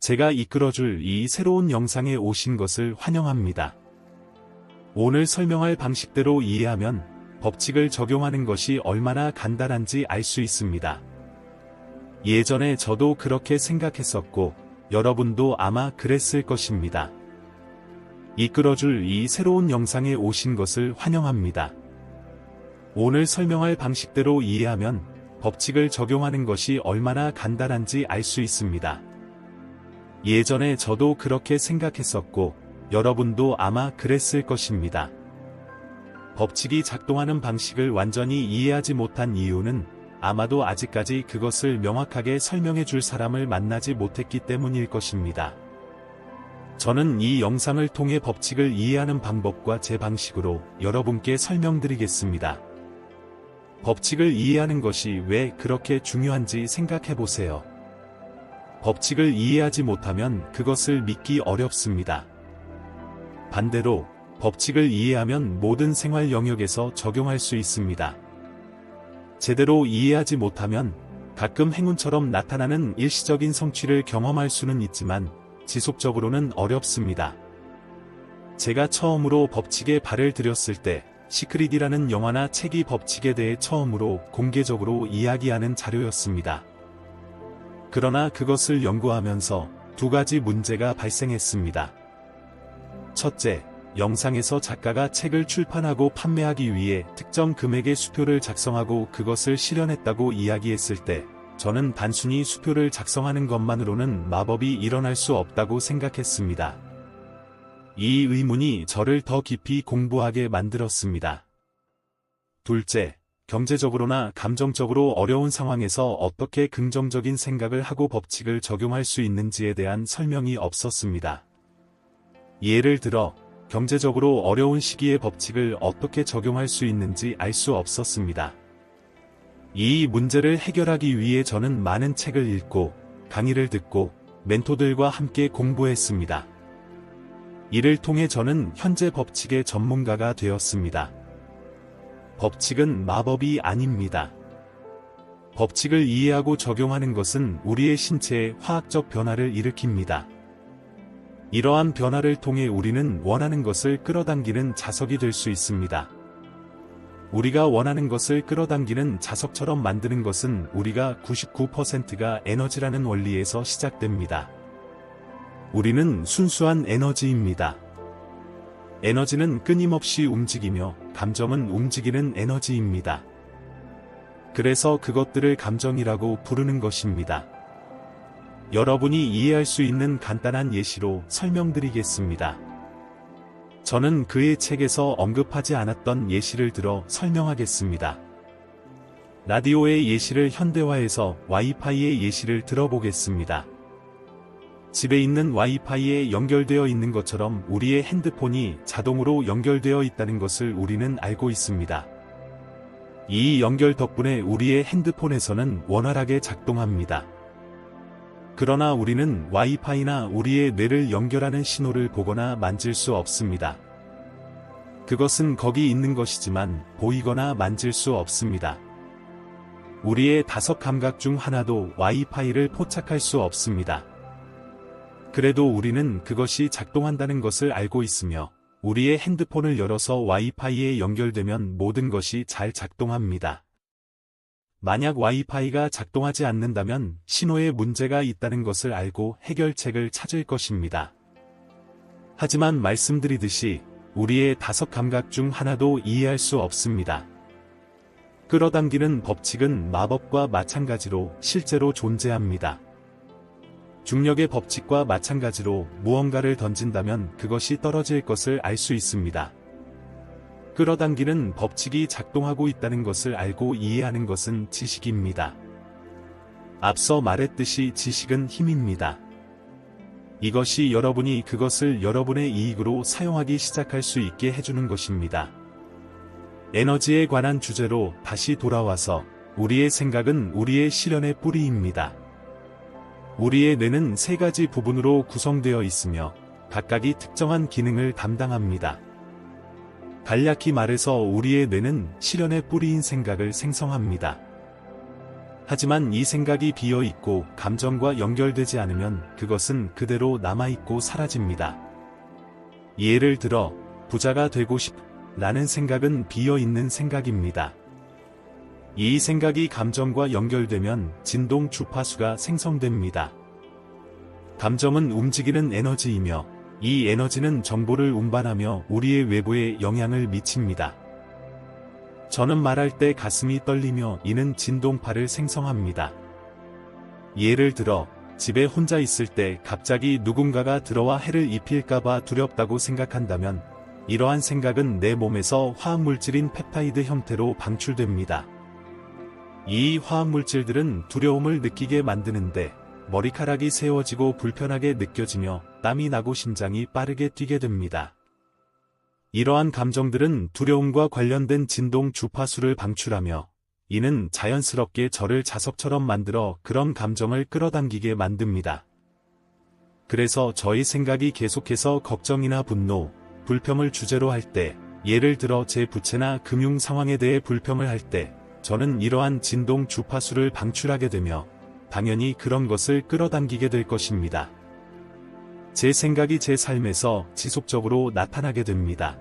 제가 이끌어줄 이 새로운 영상에 오신 것을 환영합니다. 오늘 설명할 방식대로 이해하면 법칙을 적용하는 것이 얼마나 간단한지 알 수 있습니다. 예전에 저도 그렇게 생각했었고, 여러분도 아마 그랬을 것입니다. 이끌어줄 이 새로운 영상에 오신 것을 환영합니다. 오늘 설명할 방식대로 이해하면 법칙을 적용하는 것이 얼마나 간단한지 알 수 있습니다. 예전에 저도 그렇게 생각했었고, 여러분도 아마 그랬을 것입니다. 법칙이 작동하는 방식을 완전히 이해하지 못한 이유는 아마도 아직까지 그것을 명확하게 설명해 줄 사람을 만나지 못했기 때문일 것입니다. 저는 이 영상을 통해 법칙을 이해하는 방법과 제 방식으로 여러분께 설명드리겠습니다. 법칙을 이해하는 것이 왜 그렇게 중요한지 생각해 보세요. 법칙을 이해하지 못하면 그것을 믿기 어렵습니다. 반대로 법칙을 이해하면 모든 생활 영역에서 적용할 수 있습니다. 제대로 이해하지 못하면 가끔 행운처럼 나타나는 일시적인 성취를 경험할 수는 있지만 지속적으로는 어렵습니다. 제가 처음으로 법칙에 발을 들였을 때 시크릿이라는 영화나 책이 법칙에 대해 처음으로 공개적으로 이야기하는 자료였습니다. 그러나 그것을 연구하면서 두 가지 문제가 발생했습니다. 첫째, 영상에서 작가가 책을 출판하고 판매하기 위해 특정 금액의 수표를 작성하고 그것을 실현했다고 이야기했을 때, 저는 단순히 수표를 작성하는 것만으로는 마법이 일어날 수 없다고 생각했습니다. 이 의문이 저를 더 깊이 공부하게 만들었습니다. 둘째, 경제적으로나 감정적으로 어려운 상황에서 어떻게 긍정적인 생각을 하고 법칙을 적용할 수 있는지에 대한 설명이 없었습니다. 예를 들어, 경제적으로 어려운 시기에 법칙을 어떻게 적용할 수 있는지 알 수 없었습니다. 이 문제를 해결하기 위해 저는 많은 책을 읽고 강의를 듣고 멘토들과 함께 공부했습니다. 이를 통해 저는 현재 법칙의 전문가가 되었습니다. 법칙은 마법이 아닙니다. 법칙을 이해하고 적용하는 것은 우리의 신체에 화학적 변화를 일으킵니다. 이러한 변화를 통해 우리는 원하는 것을 끌어당기는 자석이 될 수 있습니다. 우리가 원하는 것을 끌어당기는 자석처럼 만드는 것은 우리가 99%가 에너지라는 원리에서 시작됩니다. 우리는 순수한 에너지입니다. 에너지는 끊임없이 움직이며 감정은 움직이는 에너지입니다. 그래서 그것들을 감정이라고 부르는 것입니다. 여러분이 이해할 수 있는 간단한 예시로 설명드리겠습니다. 저는 그의 책에서 언급하지 않았던 예시를 들어 설명하겠습니다. 라디오의 예시를 현대화해서 와이파이의 예시를 들어보겠습니다. 집에 있는 와이파이에 연결되어 있는 것처럼 우리의 핸드폰이 자동으로 연결되어 있다는 것을 우리는 알고 있습니다. 이 연결 덕분에 우리의 핸드폰에서는 원활하게 작동합니다. 그러나 우리는 와이파이나 우리의 뇌를 연결하는 신호를 보거나 만질 수 없습니다. 그것은 거기 있는 것이지만 보이거나 만질 수 없습니다. 우리의 다섯 감각 중 하나도 와이파이를 포착할 수 없습니다. 그래도 우리는 그것이 작동한다는 것을 알고 있으며 우리의 핸드폰을 열어서 와이파이에 연결되면 모든 것이 잘 작동합니다. 만약 와이파이가 작동하지 않는다면 신호에 문제가 있다는 것을 알고 해결책을 찾을 것입니다. 하지만 말씀드리듯이 우리의 다섯 감각 중 하나도 이해할 수 없습니다. 끌어당기는 법칙은 마법과 마찬가지로 실제로 존재합니다. 중력의 법칙과 마찬가지로 무언가를 던진다면 그것이 떨어질 것을 알 수 있습니다. 끌어당기는 법칙이 작동하고 있다는 것을 알고 이해하는 것은 지식입니다. 앞서 말했듯이 지식은 힘입니다. 이것이 여러분이 그것을 여러분의 이익으로 사용하기 시작할 수 있게 해주는 것입니다. 에너지에 관한 주제로 다시 돌아와서 우리의 생각은 우리의 실현의 뿌리입니다. 우리의 뇌는 세 가지 부분으로 구성되어 있으며 각각이 특정한 기능을 담당합니다. 간략히 말해서 우리의 뇌는 실현의 뿌리인 생각을 생성합니다. 하지만 이 생각이 비어 있고 감정과 연결되지 않으면 그것은 그대로 남아있고 사라집니다. 예를 들어, 부자가 되고 싶, 라는 생각은 비어 있는 생각입니다. 이 생각이 감정과 연결되면 진동 주파수가 생성됩니다. 감정은 움직이는 에너지이며 이 에너지는 정보를 운반하며 우리의 외부에 영향을 미칩니다. 저는 말할 때 가슴이 떨리며 이는 진동파를 생성합니다. 예를 들어 집에 혼자 있을 때 갑자기 누군가가 들어와 해를 입힐까봐 두렵다고 생각한다면 이러한 생각은 내 몸에서 화학물질인 펩타이드 형태로 방출됩니다. 이 화학물질들은 두려움을 느끼게 만드는데 머리카락이 세워지고 불편하게 느껴지며 땀이 나고 심장이 빠르게 뛰게 됩니다. 이러한 감정들은 두려움과 관련된 진동 주파수를 방출하며 이는 자연스럽게 저를 자석처럼 만들어 그런 감정을 끌어당기게 만듭니다. 그래서 저희 생각이 계속해서 걱정이나 분노, 불평을 주제로 할 때, 예를 들어 제 부채나 금융 상황에 대해 불평을 할 때, 저는 이러한 진동 주파수를 방출하게 되며 당연히 그런 것을 끌어당기게 될 것입니다. 제 생각이 제 삶에서 지속적으로 나타나게 됩니다.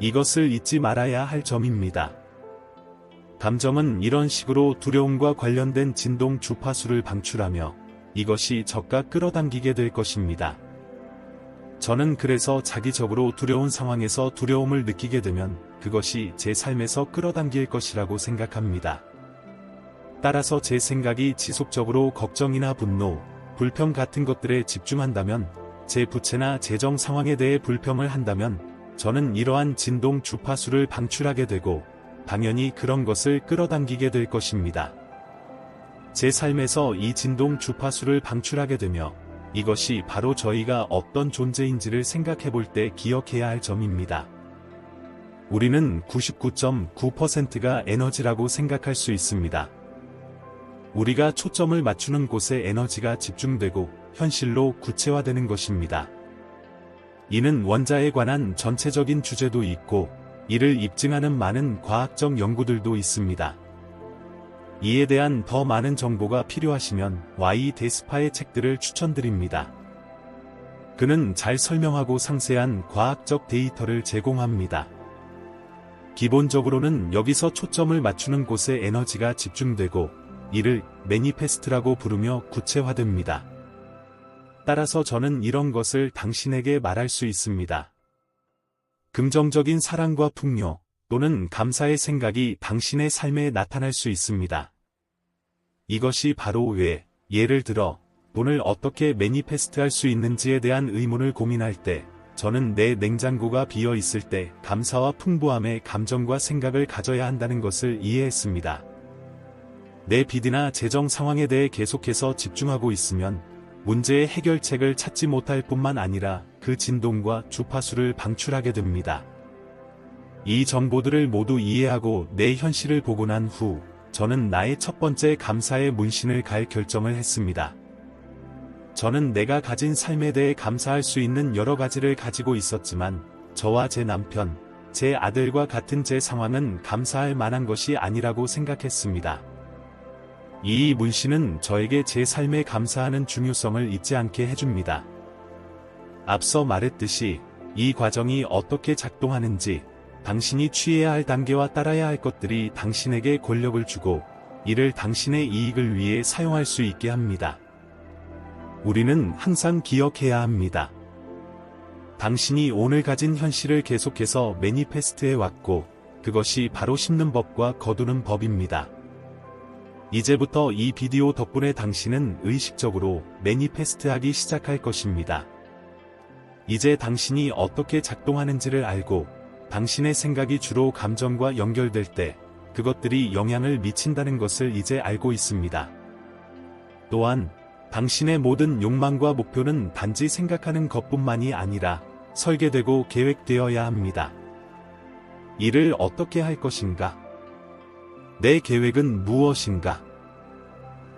이것을 잊지 말아야 할 점입니다. 감정은 이런 식으로 두려움과 관련된 진동 주파수를 방출하며 이것이 적가 끌어당기게 될 것입니다. 저는 그래서 자기적으로 두려운 상황에서 두려움을 느끼게 되면 그것이 제 삶에서 끌어당길 것이라고 생각합니다. 따라서 제 생각이 지속적으로 걱정이나 분노, 불평 같은 것들에 집중한다면 제 부채나 재정 상황에 대해 불평을 한다면 저는 이러한 진동 주파수를 방출하게 되고 당연히 그런 것을 끌어당기게 될 것입니다. 제 삶에서 이 진동 주파수를 방출하게 되며 이것이 바로 저희가 어떤 존재인지를 생각해 볼 때 기억해야 할 점입니다. 우리는 99.9%가 에너지라고 생각할 수 있습니다. 우리가 초점을 맞추는 곳에 에너지가 집중되고 현실로 구체화되는 것입니다. 이는 원자에 관한 전체적인 주제도 있고 이를 입증하는 많은 과학적 연구들도 있습니다. 이에 대한 더 많은 정보가 필요하시면 Y 데스파의 책들을 추천드립니다. 그는 잘 설명하고 상세한 과학적 데이터를 제공합니다. 기본적으로는 여기서 초점을 맞추는 곳에 에너지가 집중되고 이를 매니페스트라고 부르며 구체화됩니다. 따라서 저는 이런 것을 당신에게 말할 수 있습니다. 긍정적인 사랑과 풍요 또는 감사의 생각이 당신의 삶에 나타날 수 있습니다. 이것이 바로 왜, 예를 들어, 돈을 어떻게 매니페스트할 수 있는지에 대한 의문을 고민할 때, 저는 내 냉장고가 비어 있을 때 감사와 풍부함의 감정과 생각을 가져야 한다는 것을 이해했습니다. 내 빚이나 재정 상황에 대해 계속해서 집중하고 있으면 문제의 해결책을 찾지 못할 뿐만 아니라 그 진동과 주파수를 방출하게 됩니다. 이 정보들을 모두 이해하고 내 현실을 보고 난 후, 저는 나의 첫 번째 감사의 문신을 갈 결정을 했습니다. 저는 내가 가진 삶에 대해 감사할 수 있는 여러 가지를 가지고 있었지만 저와 제 남편, 제 아들과 같은 제 상황은 감사할 만한 것이 아니라고 생각했습니다. 이 문신은 저에게 제 삶에 감사하는 중요성을 잊지 않게 해줍니다. 앞서 말했듯이 이 과정이 어떻게 작동하는지 당신이 취해야 할 단계와 따라야 할 것들이 당신에게 권력을 주고 이를 당신의 이익을 위해 사용할 수 있게 합니다. 우리는 항상 기억해야 합니다. 당신이 오늘 가진 현실을 계속해서 매니페스트해 왔고 그것이 바로 심는 법과 거두는 법입니다. 이제부터 이 비디오 덕분에 당신은 의식적으로 매니페스트하기 시작할 것입니다. 이제 당신이 어떻게 작동하는지를 알고 당신의 생각이 주로 감정과 연결될 때 그것들이 영향을 미친다는 것을 이제 알고 있습니다. 또한 당신의 모든 욕망과 목표는 단지 생각하는 것뿐만이 아니라 설계되고 계획되어야 합니다. 이를 어떻게 할 것인가? 내 계획은 무엇인가?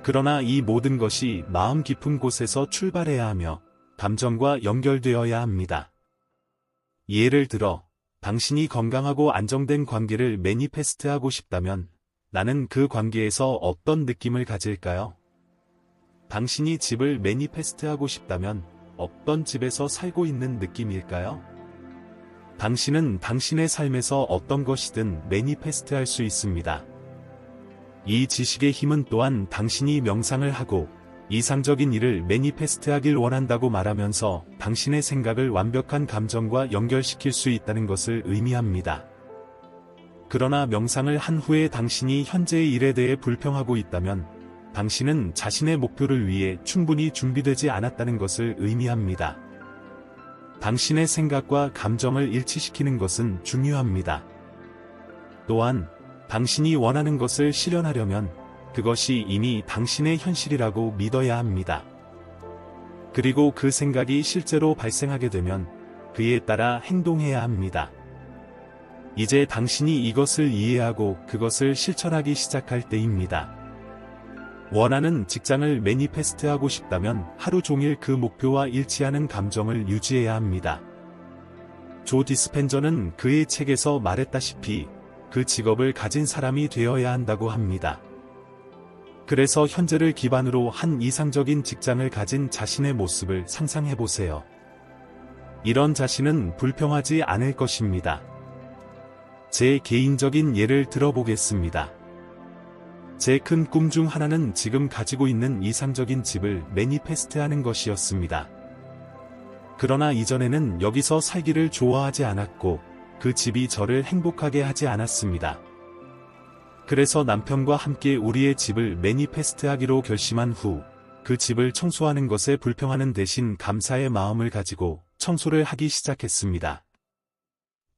그러나 이 모든 것이 마음 깊은 곳에서 출발해야 하며 감정과 연결되어야 합니다. 예를 들어, 당신이 건강하고 안정된 관계를 매니페스트하고 싶다면, 나는 그 관계에서 어떤 느낌을 가질까요? 당신이 집을 매니페스트하고 싶다면 어떤 집에서 살고 있는 느낌일까요? 당신은 당신의 삶에서 어떤 것이든 매니페스트할 수 있습니다. 이 지식의 힘은 또한 당신이 명상을 하고 이상적인 일을 매니페스트하길 원한다고 말하면서 당신의 생각을 완벽한 감정과 연결시킬 수 있다는 것을 의미합니다. 그러나 명상을 한 후에 당신이 현재의 일에 대해 불평하고 있다면 당신은 자신의 목표를 위해 충분히 준비되지 않았다는 것을 의미합니다. 당신의 생각과 감정을 일치시키는 것은 중요합니다. 또한 당신이 원하는 것을 실현하려면 그것이 이미 당신의 현실이라고 믿어야 합니다. 그리고 그 생각이 실제로 발생하게 되면 그에 따라 행동해야 합니다. 이제 당신이 이것을 이해하고 그것을 실천하기 시작할 때입니다. 원하는 직장을 매니페스트하고 싶다면 하루 종일 그 목표와 일치하는 감정을 유지해야 합니다. 조 디스펜저는 그의 책에서 말했다시피 그 직업을 가진 사람이 되어야 한다고 합니다. 그래서 현재를 기반으로 한 이상적인 직장을 가진 자신의 모습을 상상해 보세요. 이런 자신은 불평하지 않을 것입니다. 제 개인적인 예를 들어보겠습니다. 제 큰 꿈 중 하나는 지금 가지고 있는 이상적인 집을 매니페스트하는 것이었습니다. 그러나 이전에는 여기서 살기를 좋아하지 않았고 그 집이 저를 행복하게 하지 않았습니다. 그래서 남편과 함께 우리의 집을 매니페스트하기로 결심한 후 그 집을 청소하는 것에 불평하는 대신 감사의 마음을 가지고 청소를 하기 시작했습니다.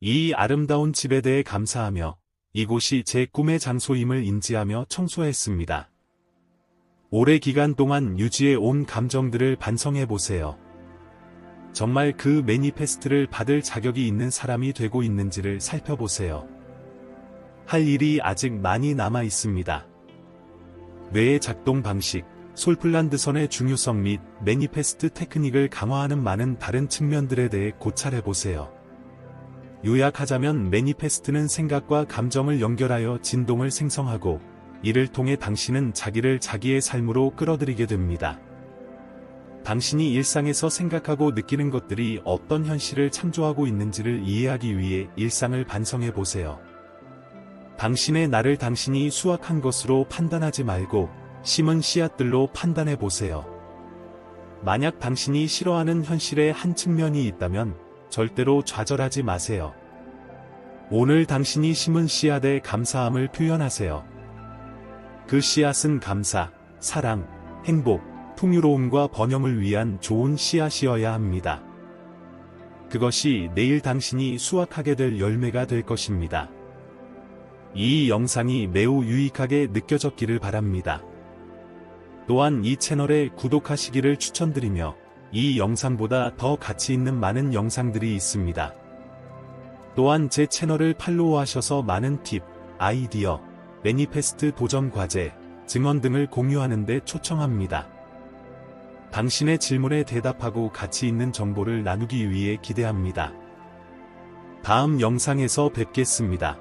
이 아름다운 집에 대해 감사하며 이곳이 제 꿈의 장소임을 인지하며 청소했습니다. 오래 기간 동안 유지해 온 감정들을 반성해 보세요. 정말 그 매니페스트를 받을 자격이 있는 사람이 되고 있는지를 살펴보세요. 할 일이 아직 많이 남아 있습니다. 뇌의 작동 방식, 솔플란드선의 중요성 및 매니페스트 테크닉을 강화하는 많은 다른 측면들에 대해 고찰해 보세요. 요약하자면 매니페스트는 생각과 감정을 연결하여 진동을 생성하고 이를 통해 당신은 자기를 자기의 삶으로 끌어들이게 됩니다. 당신이 일상에서 생각하고 느끼는 것들이 어떤 현실을 창조하고 있는지를 이해하기 위해 일상을 반성해 보세요. 당신의 나를 당신이 수확한 것으로 판단하지 말고 심은 씨앗들로 판단해 보세요. 만약 당신이 싫어하는 현실의 한 측면이 있다면 절대로 좌절하지 마세요. 오늘 당신이 심은 씨앗에 감사함을 표현하세요. 그 씨앗은 감사, 사랑, 행복, 풍요로움과 번영을 위한 좋은 씨앗이어야 합니다. 그것이 내일 당신이 수확하게 될 열매가 될 것입니다. 이 영상이 매우 유익하게 느껴졌기를 바랍니다. 또한 이 채널에 구독하시기를 추천드리며 이 영상보다 더 가치 있는 많은 영상들이 있습니다. 또한 제 채널을 팔로우하셔서 많은 팁, 아이디어, 매니페스트 도전 과제, 증언 등을 공유하는 데 초청합니다. 당신의 질문에 대답하고 가치 있는 정보를 나누기 위해 기대합니다. 다음 영상에서 뵙겠습니다.